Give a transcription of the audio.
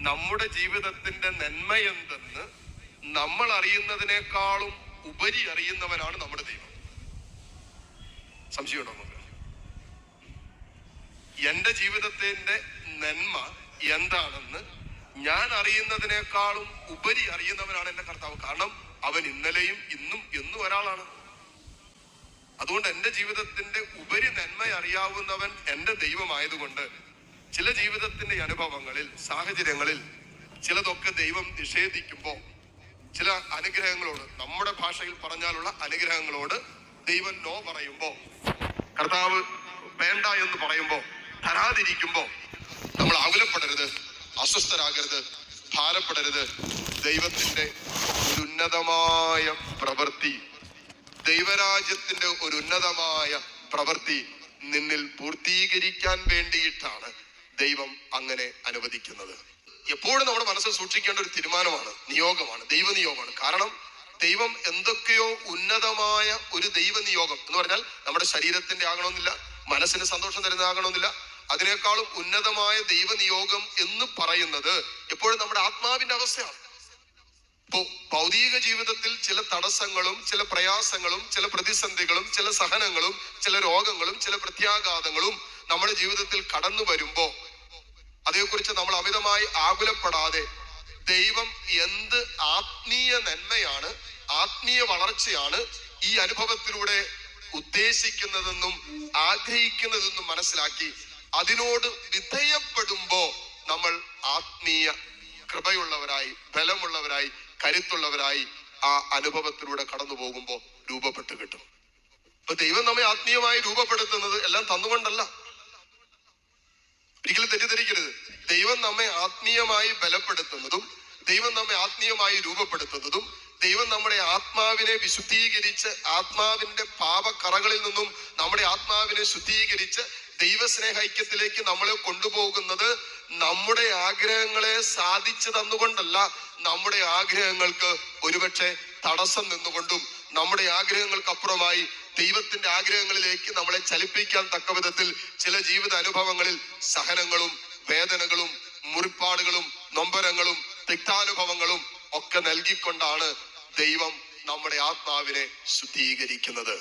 നമ്മുടെ ജീവിതത്തിന്റെ നന്മ എന്തെന്ന് നമ്മൾ അറിയുന്നതിനേക്കാളും ഉപരി അറിയുന്നവനാണ് നമ്മുടെ ദൈവം. സംശയമുണ്ടോ നമുക്ക്? എന്റെ ജീവിതത്തിന്റെ നന്മ എന്താണെന്ന് ഞാൻ അറിയുന്നതിനേക്കാളും ഉപരി അറിയുന്നവനാണ് എന്റെ കർത്താവ്. കാരണം അവൻ ഇന്നലെയും ഇന്നും എന്നും ഒരാളാണ്. അതുകൊണ്ട് എന്റെ ജീവിതത്തിന്റെ ഉപരി നന്മ അറിയാവുന്നവൻ എന്റെ ദൈവമായതുകൊണ്ട് ചില ജീവിതത്തിന്റെ അനുഭവങ്ങളിൽ സാഹചര്യങ്ങളിൽ ചിലതൊക്കെ ദൈവം നിഷേധിക്കുമ്പോൾ ചില അനുഗ്രഹങ്ങളോട് നമ്മുടെ ഭാഷയിൽ പറഞ്ഞാലുള്ള അനുഗ്രഹങ്ങളോട് ദൈവം നോ പറയുമ്പോൾ കർത്താവ് വേണ്ട എന്ന് പറയുമ്പോ തരാതിരിക്കുമ്പോ നമ്മൾ ആകുലപ്പെടരുത് അസ്വസ്ഥരാകരുത് ഭാരപ്പെടരുത്. ദൈവത്തിന്റെ ഒരു ഉന്നതമായ പ്രവൃത്തി ദൈവരാജ്യത്തിന്റെ ഒരു ഉന്നതമായ പ്രവൃത്തി നിന്നിൽ പൂർത്തീകരിക്കാൻ വേണ്ടിയിട്ടാണ് ദൈവം അങ്ങനെ അനുവദിക്കുന്നത്. എപ്പോഴും നമ്മുടെ മനസ്സിൽ സൂക്ഷിക്കേണ്ട ഒരു തീരുമാനമാണ് നിയോഗമാണ് ദൈവനിയോഗമാണ്. കാരണം ദൈവം എന്തൊക്കെയോ ഉന്നതമായ ഒരു ദൈവനിയോഗം എന്ന് പറഞ്ഞാൽ നമ്മുടെ ശരീരത്തിന്റെ ആകണമെന്നില്ല മനസ്സിന് സന്തോഷം തരുന്നതാകണമെന്നില്ല അതിനേക്കാളും ഉന്നതമായ ദൈവനിയോഗം എന്ന് പറയുന്നത് എപ്പോഴും നമ്മുടെ ആത്മാവിന്റെ അവസ്ഥയാണ്. ഇപ്പോ ഭൗതിക ജീവിതത്തിൽ ചില തടസ്സങ്ങളും ചില പ്രയാസങ്ങളും ചില പ്രതിസന്ധികളും ചില സഹനങ്ങളും ചില രോഗങ്ങളും ചില പ്രത്യാഘാതങ്ങളും നമ്മുടെ ജീവിതത്തിൽ കടന്നു വരുമ്പോ അതേക്കുറിച്ച് നമ്മൾ അമിതമായി ആകുലപ്പെടാതെ ദൈവം എന്ത് ആത്മീയ നന്മയാണ് ആത്മീയ വളർച്ചയാണ് ഈ അനുഭവത്തിലൂടെ ഉദ്ദേശിക്കുന്നതെന്നും ആഗ്രഹിക്കുന്നതെന്നും മനസ്സിലാക്കി അതിനോട് വിധേയപ്പെടുമ്പോ നമ്മൾ ആത്മീയ കൃപയുള്ളവരായി ബലമുള്ളവരായി കരുത്തുള്ളവരായി ആ അനുഭവത്തിലൂടെ കടന്നു പോകുമ്പോൾ രൂപപ്പെട്ട് കിട്ടും. അപ്പൊ ദൈവം നമ്മെ ആത്മീയമായി രൂപപ്പെടുത്തുന്നത് എല്ലാം തന്നുകൊണ്ടല്ല. ഒരിക്കലും തെറ്റിദ്ധരിക്കരുത്. ദൈവം നമ്മെ ആത്മീയമായി ബലപ്പെടുത്തുന്നതും ദൈവം നമ്മെ ആത്മീയമായി രൂപപ്പെടുത്തുന്നതും ദൈവം നമ്മുടെ ആത്മാവിനെ വിശുദ്ധീകരിച്ച് ആത്മാവിന്റെ പാപക്കറകളിൽ നിന്നും നമ്മുടെ ആത്മാവിനെ ശുദ്ധീകരിച്ച് ദൈവസ്നേഹ ഐക്യത്തിലേക്ക് നമ്മളെ കൊണ്ടുപോകുന്നത് നമ്മുടെ ആഗ്രഹങ്ങളെ സാധിച്ചു തന്നുകൊണ്ടല്ല നമ്മുടെ ആഗ്രഹങ്ങൾക്ക് ഒരുപക്ഷെ തടസ്സം നിന്നുകൊണ്ടും നമ്മുടെ ആഗ്രഹങ്ങൾക്ക് അപ്പുറമായി ദൈവത്തിന്റെ ആഗ്രഹങ്ങളിലേക്ക് നമ്മളെ ചലിപ്പിക്കാൻ തക്ക വിധത്തിൽ ചില ജീവിത അനുഭവങ്ങളിൽ സഹനങ്ങളും വേദനകളും മുറിപ്പാടുകളും നൊമ്പരങ്ങളും തിക്താനുഭവങ്ങളും ഒക്കെ നൽകിക്കൊണ്ടാണ് ദൈവം നമ്മുടെ ആത്മാവിനെ ശുദ്ധീകരിക്കുന്നത്.